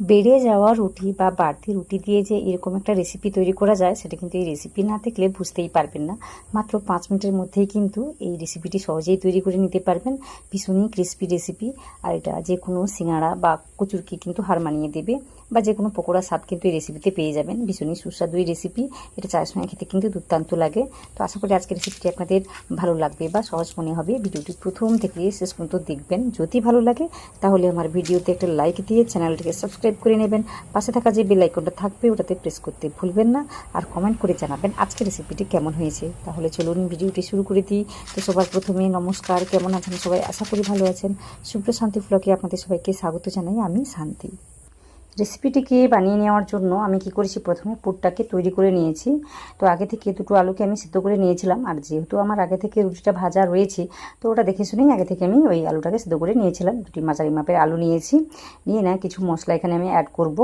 বেড়ে যাওয়া রুটি বা বাড়তি রুটি দিয়ে যে এরকম একটা রেসিপি তৈরি করা যায়, সেটা কিন্তু এই রেসিপি না দেখলে বুঝতেই পারবেন না। মাত্র পাঁচ মিনিটের মধ্যেই কিন্তু এই রেসিপিটি সহজেই তৈরি করে নিতে পারবেন। ভীষণই ক্রিস্পি রেসিপি আর এটা যে কোনো সিঙাড়া বা কচুরকে কিন্তু হার মানিয়ে দেবে বা যে কোনো পকোড়া স্বাদ কিন্তু এই রেসিপিতে পেয়ে যাবেন। ভীষণই সুস্বাদু এই রেসিপি এটা চায়ের সঙ্গে খেতে কিন্তু দুর্দান্ত লাগে। তো আশা করি আজকের রেসিপিটি আপনাদের ভালো লাগবে বা সহজ মনে হবে। ভিডিওটি প্রথম থেকে শেষ পর্যন্ত দেখবেন। যদি ভালো লাগে, তাহলে আমার ভিডিওতে একটা লাইক দিয়ে চ্যানেলটিকে সাবস্ক্রাইব করে নেবেন। পাশে থাকা যে বেল আইকনটা থাকবে, ওটাতে প্রেস করতে ভুলবেন না আর কমেন্ট করে জানাবেন আজকের রেসিপিটি কেমন হয়েছে। তাহলে চলুন ভিডিওটি শুরু করে দিই। তো সবার প্রথমে নমস্কার, কেমন আছেন সবাই? আশা করি ভালো আছেন। শুভ্র শান্তি ফ্লকে আপনাদের সবাইকে স্বাগত জানাই, আমি শান্তি। রেসিপিটিকে বানিয়ে নেওয়ার জন্য আমি কি করেছি? প্রথমে পুরটাকে তৈরি করে নিয়েছি। তো আগে থেকে দুটো আলুকে আমি সিদ্ধ করে নিয়েছিলাম। আর যেহেতু আমার আগে থেকে রুটিটা ভাজা রয়েছে, তো ওটা দেখে শুনেই আগে থেকে আমি ওই আলুটাকে সিদ্ধ করে নিয়েছিলাম। দুটি মাঝারি মাপের আলু নিয়েছি। নিয়ে না কিছু মশলা এখানে আমি অ্যাড করব।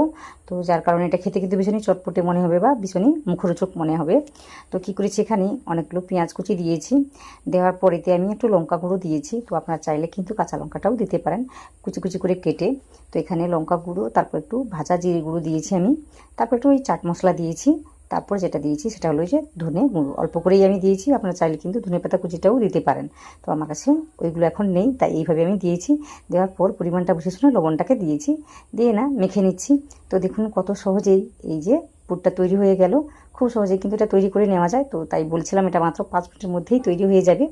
তো যার কারণে এটা খেতে কিন্তু ভীষণই চটপটে মনে হবে বা ভীষণই মুখরোচক মনে হবে। তো কি করেছি এখানে? অনেকগুলো পেঁয়াজ কুচি দিয়েছি। দেওয়ার পরেতে আমি একটু লঙ্কা গুঁড়ো দিয়েছি। তো আপনারা চাইলে কিন্তু কাঁচা লঙ্কাটাও দিতে পারেন। কুচি কুচি করে কেটে। তো এখানে লঙ্কা গুঁড়ো, তারপর একটু ভাজা জিরে গুঁড়ো দিয়েছি আমি। তারপর একটু ওই চাট মশলা দিয়েছি। তারপর যেটা দিয়েছি সেটা হলো যে ধনে গুঁড়ো। অল্প করেই আমি দিয়েছি, আপনারা চাইলে কিন্তু ধনে পাতা কুচিটাও দিতে পারেন। তো আমার কাছে ওইগুলো এখন নেই, তাই এইভাবে আমি দিয়েছি। দেওয়ার পর পরিমাণটা বুঝে শুনে লবণটাকে দিয়েছি। দিয়ে না মেখে নিচ্ছি। তো দেখুন কত সহজেই এই যে পুরটা তৈরি হয়ে গেল। খুব সহজেই কিন্তু এটা তৈরি করে নেওয়া যায়। তো তাই বলছিলাম এটা মাত্র পাঁচ মিনিটের মধ্যেই তৈরি হয়ে যাবে।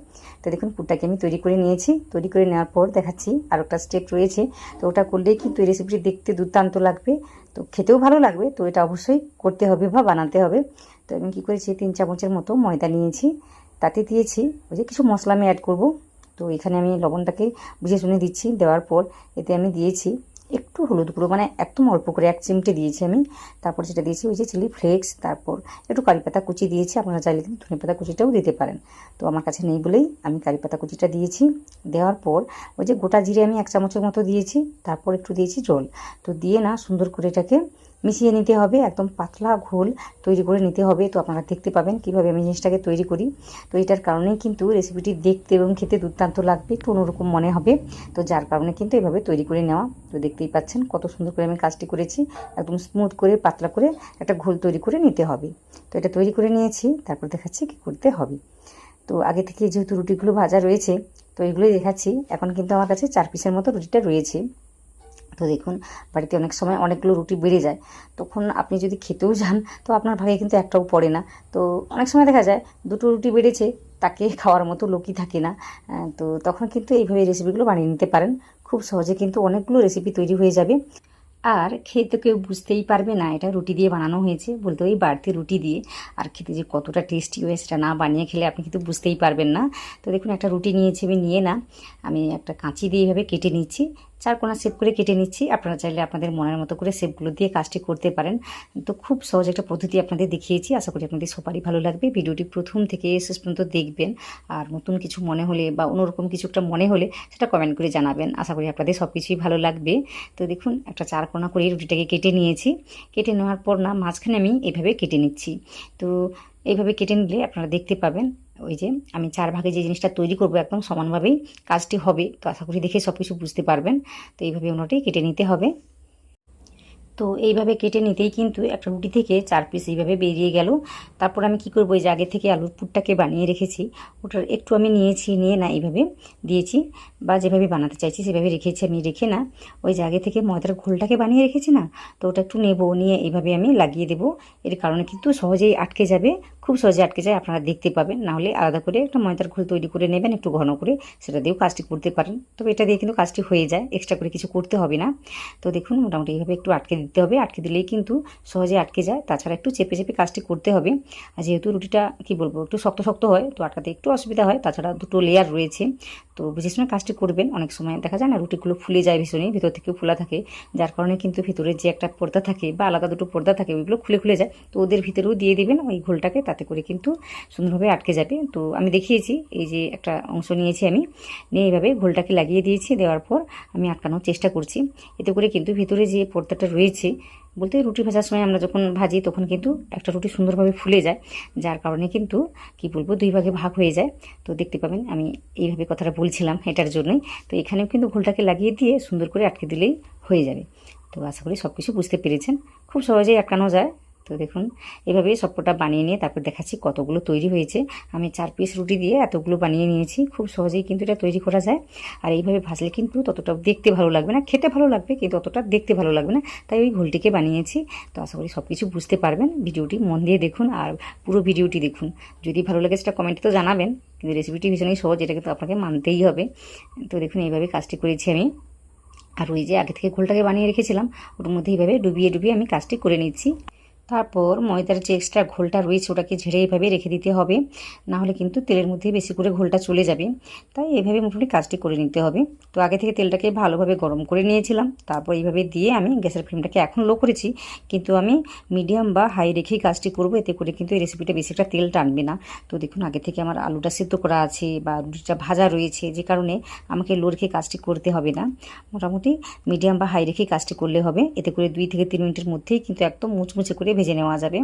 তো দেখুন পুরটাকে আমি তৈরি করে নিয়েছি। তৈরি করে নেওয়ার পর দেখাচ্ছি আর একটা স্টেপ রয়েছে। তো ওটা করলেই কিন্তু এই রেসিপিটি দেখতে দুর্দান্ত লাগবে। তো খেতেও ভালো লাগবে। তো এটা অবশ্যই করতে হবে বা বানাতে হবে। তো আমি কী করেছি, তিন চামচের মতো ময়দা নিয়েছি। তাতে দিয়েছি ওই যে কিছু মশলা আমি অ্যাড করব। তো এখানে আমি লবণটাকে বুঝে শুনে দিচ্ছি। দেওয়ার পর এতে আমি দিয়েছি একটু হলুদ গুঁড়ো মানে একদম অল্প করে, এক চিমটে দিয়েছি আমি। তারপর সেটা দিয়েছি, ওই যে চিলি ফ্লেক্স, তারপর একটু কারি পাতা কুচি দিয়েছি। আপনারা চাইলে কিন্তু ধনে পাতা কুচিটাও দিতে পারেন। তো আমার কাছে নেই বলেই আমি কারি পাতা কুচিটা দিয়েছি। দেওয়ার পর ওই যে গোটা জিরে আমি এক চামচের মতো দিয়েছি, তারপর একটু দিয়েছি জল। তো দিয়ে না সুন্দর করে এটাকে মিশিয়ে নিতে হবে, একদম পাতলা ঘোল তৈরি করে নিতে হবে। তো আপনারা দেখতে পাবেন কীভাবে আমি জিনিসটাকে তৈরি করি। তো এটার কারণেই কিন্তু রেসিপিটি দেখতে এবং খেতে দুর্দান্ত লাগবে একটু অন্যরকম মনে হবে। তো যার কারণে কিন্তু এভাবে তৈরি করে নেওয়া। তো দেখতেই পাচ্ছেন কত সুন্দর করে আমি কাজটি করেছি। একদম স্মুথ করে, পাতলা করে একটা ঘোল তৈরি করে নিতে হবে। তো এটা তৈরি করে নিয়েছি, তারপর দেখাচ্ছি কী করতে হবে। তো আগে থেকে যেহেতু রুটিগুলো ভাজা রয়েছে, তো এগুলোই দেখাচ্ছি। এখন কিন্তু আমার কাছে চার পিসের মতো রুটিটা রয়েছে। তো দেখুন, বাড়িতে অনেক সময় অনেকগুলো রুটি বেড়ে যায়। তখন আপনি যদি খেতেও যান, তো আপনার ভাগে কিন্তু একটাও পড়ে না। তো অনেক সময় দেখা যায়, দুটো রুটি বেড়েছে, তাকে খাওয়ার মতো লোকই থাকে না। তো তখন কিন্তু এইভাবে রেসিপিগুলো বানিয়ে নিতে পারেন। খুব সহজে কিন্তু অনেকগুলো রেসিপি তৈরি হয়ে যাবে। আর খেতে কেউ বুঝতেই পারবে না, এটা রুটি দিয়ে বানানো হয়েছে বলতে ওই বাড়তি রুটি দিয়ে। আর খেতে যে কতটা টেস্টি হয়, সেটা না বানিয়ে খেলে আপনি কিন্তু বুঝতেই পারবেন না। তো দেখুন, একটা রুটি নিয়েছি, আমি নিয়ে না, আমি একটা কাঁচি দিয়ে এইভাবে কেটে নিচ্ছি। চার কোনা শেপ করে কেটে নিচ্ছি। আপনারা চাইলে আপনাদের মনের মতো করে শেপগুলো দিয়ে কাজটি করতে পারেন। তো খুব সহজ একটা পদ্ধতি আপনাদের দেখিয়েছি। আশা করি আপনাদের সবারই ভালো লাগবে। ভিডিওটি প্রথম থেকে শেষ পর্যন্ত দেখবেন। আর নতুন কিছু মনে হলে বা অন্যরকম কিছু একটা মনে হলে সেটা কমেন্ট করে জানাবেন। আশা করি আপনাদের সব কিছুই ভালো লাগবে। তো দেখুন, একটা চার কোনা করে রুটিটাকে কেটে নিয়েছি। কেটে নেওয়ার পর না, মাঝখানে আমি এইভাবে কেটে নিচ্ছি। তো এইভাবে কেটে নিলে আপনারা দেখতে পাবেন ওই যে আমি চার ভাগে যে জিনিসটা তৈরি করব একদম সমানভাবেই কাজটি হবে, তো আশা করি দেখে সব কিছু বুঝতে পারবেন। তো এইভাবে ওনাটাই কেটে নিতে হবে। তো এইভাবে কেটে নিতেই কিন্তু একটা রুটি থেকে চার পিস এইভাবে বেরিয়ে গেল। তারপর আমি কি করব? এই যে আগে থেকে আলুর পুরটাকে বানিয়ে রেখেছি। ওটার একটু আমি নিয়েছি, নিয়ে না এইভাবে দিয়েছি বা যেভাবে বানাতে চাইছি সেভাবে রেখেছি। আমি রেখে না ওই যে আগে থেকে ময়দার ঘোলটাকে বানিয়ে রেখেছি না, তো ওটা একটু নেব, নিয়ে এইভাবে আমি লাগিয়ে দেবো। এর কারণে কিন্তু সহজেই আটকে যাবে খুব সহজে আটকে যায়, আপনারা দেখতে পাবেন। নাহলে আলাদা করে একটা ময়দার খোল তৈরি করে নেবেন, একটু ঘন করে। সেটা দিয়েও কাজটি করতে পারেন। তবে এটা দিয়ে কিন্তু কাজটি হয়ে যায় এক্সট্রা করে কিছু করতে হবে না। তো দেখুন, মোটামুটি এইভাবে একটু আটকে দিতে হবে। আটকে দিলেই কিন্তু সহজে আটকে যায়। তাছাড়া একটু চেপে চেপে কাজটি করতে হবে। আর যেহেতু রুটিটা, কি বলব, একটু শক্ত শক্ত হয়, তো আটকাতে একটু অসুবিধা হয়। তাছাড়া দুটো লেয়ার রয়েছে। তো শুনে কাজটি করবেন অনেক সময়। দেখা যায় না, রুটিগুলো ফুলে যায় ভীষণই ভিতর থেকে ফোলা থাকে, যার কারণে কিন্তু ভিতরে যে একটা পর্দা থাকে বা আলাদা দুটো পর্দা থাকে, ওইগুলো খুলে খুলে যায়। তো ওদের ভিতরেও দিয়ে দেবেন ওই ঘোলটাকে, তাতে করে কিন্তু সুন্দরভাবে আটকে যাবে। তো আমি দেখিয়েছি, এই যে একটা অংশ নিয়েছি আমি। নিয়ে এইভাবে ঘোলটাকে লাগিয়ে দিয়েছি, দেওয়ার পর আমি আটকানোর চেষ্টা করছি। এতে করে কিন্তু ভিতরে যে পর্দাটা রয়েছে বলতে রুটি ভাজার সময় আমরা যখন ভাজি, তখন কিন্তু একটা রুটি সুন্দরভাবে ফুলে যায়। যার কারণে কিন্তু, কি বলব, দুই ভাগে ভাগ হয়ে যায়। তো দেখতে পাবেন, আমি এইভাবে কথাটা বলছিলাম এটার জন্যই। তো এখানেও কিন্তু ঘোলটাকে লাগিয়ে দিয়ে সুন্দর করে আটকে দিলেই হয়ে যাবে। তো আশা করি সব কিছু বুঝতে পেরেছেন। খুব সহজেই আটকানো যায়। তো দেখুন, এভাবেই সবকটা বানিয়ে নিয়ে তারপর দেখাচ্ছি কতগুলো তৈরি হয়েছে। আমি চার পিস রুটি দিয়ে এতগুলো বানিয়ে নিয়েছি। খুব সহজেই কিন্তু এটা তৈরি করা যায়। আর এইভাবে ভাজলে কিন্তু ততটা দেখতে ভালো লাগবে না, খেতে ভালো লাগবে কিন্তু অতটা দেখতে ভালো লাগবে না। তাই ওই ঘোলটিকে বানিয়েছি। তো আশা করি সব কিছু বুঝতে পারবেন। ভিডিওটি মন দিয়ে দেখুন আর পুরো ভিডিওটি দেখুন। যদি ভালো লাগে সেটা কমেন্টে তো জানাবেন। কিন্তু রেসিপিটি ভীষণই সহজ এটা কিন্তু আপনাকে মানতেই হবে। তো দেখুন, এইভাবে কাজটি করেছি আমি। আর ওই যে আগে থেকে ঘোলটাকে বানিয়ে রেখেছিলাম ওর মধ্যে এইভাবে ডুবিয়ে ডুবিয়ে আমি কাজটি করে নিচ্ছি। তারপর ময়দার যে এক্সট্রা ঘোলটা রয়েছে ওটাকে ঝেড়ে এইভাবে রেখে দিতে হবে। না হলে কিন্তু তেলের মধ্যে বেশি করে ঘোলটা চলে যাবে। তাই এইভাবে মোটামুটি কাজটি করে নিতে হবে। তো আগে থেকে তেলটাকে ভালোভাবে গরম করে নিয়েছিলাম। তারপর এইভাবে দিয়ে আমি গ্যাসের ফ্লেমটাকে এখন লো করেছি। কিন্তু আমি মিডিয়াম বা হাই রেখেই কাজটি করব। এতে করে কিন্তু এই রেসিপিটা বেশি একটা তেল টানবে না। তো দেখুন, আগে থেকে আমার আলুটা সিদ্ধ করা আছে বা রুটিটা ভাজা রয়েছে, যে কারণে আমাকে লো রেখে কাজটি করতে হবে না। মোটামুটি মিডিয়াম বা হাই রেখেই কাজটি করলে হবে। এতে করে দুই থেকে তিন মিনিটের মধ্যেই কিন্তু একদম মুচমুচে করে ভেজে নেওয়া যাবে।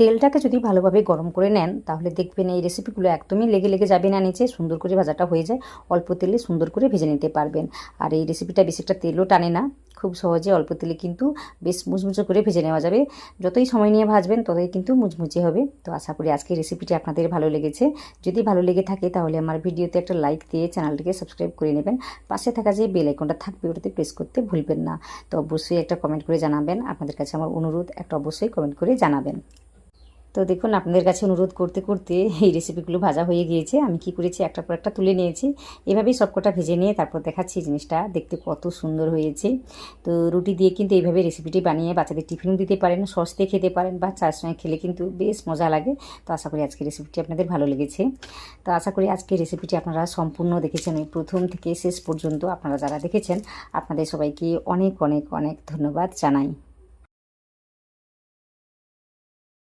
তেলটাকে যদি ভালোভাবে গরম করে নেন, তাহলে দেখবেন এই রেসিপিগুলো একদমই লেগে লেগে যাবে না নিচে। সুন্দর করে ভাজাটা হয়ে যায়। অল্প তেলে সুন্দর করে ভেজে নিতে পারবেন। আর এই রেসিপিটা বেশি একটা তেলও টানে না। খুব সহজে অল্প তেলে কিন্তু বেশ মুচমুচে করে ভেজে নেওয়া যাবে। যতই সময় নিয়ে ভাজবেন, ততই কিন্তু মুচমুচে হবে। তো আশা করি আজকের রেসিপিটি আপনাদের ভালো লেগেছে। যদি ভালো লেগে থাকে, তাহলে আমার ভিডিওতে একটা লাইক দিয়ে চ্যানেলটিকে সাবস্ক্রাইব করে নেবেন। পাশে থাকা যে বেল আইকনটা থাকবে, ওটাতে প্রেস করতে ভুলবেন না। তো অবশ্যই একটা কমেন্ট করে জানাবেন। আপনাদের কাছে আমার অনুরোধ, একটা অবশ্যই কমেন্ট করে জানাবেন। তো দেখুন, আপনাদের কাছে অনুরোধ করতে করতে এই রেসিপিগুলো ভাজা হয়ে গিয়েছে। আমি কি করেছি একটা পর একটা তুলে নিয়েছি। এভাবেই সবকটা ভেজে নিয়ে তারপর দেখাচ্ছি জিনিসটা। দেখতে কত সুন্দর হয়েছে। তো রুটি দিয়ে কিন্তু এইভাবে রেসিপিটি বানিয়ে বাচ্চাদের টিফিনও দিতে পারেন, সস দিয়ে খেতে পারেন বা চার সঙ্গে খেলে কিন্তু বেশ মজা লাগে। তো আশা করি আজকে রেসিপিটি আপনাদের ভালো লেগেছে। তো আশা করি আজকে রেসিপিটি আপনারা সম্পূর্ণ দেখেছেন। ওই প্রথম থেকে শেষ পর্যন্ত আপনারা যারা দেখেছেন, আপনাদের সবাইকে অনেক অনেক অনেক ধন্যবাদ জানাই।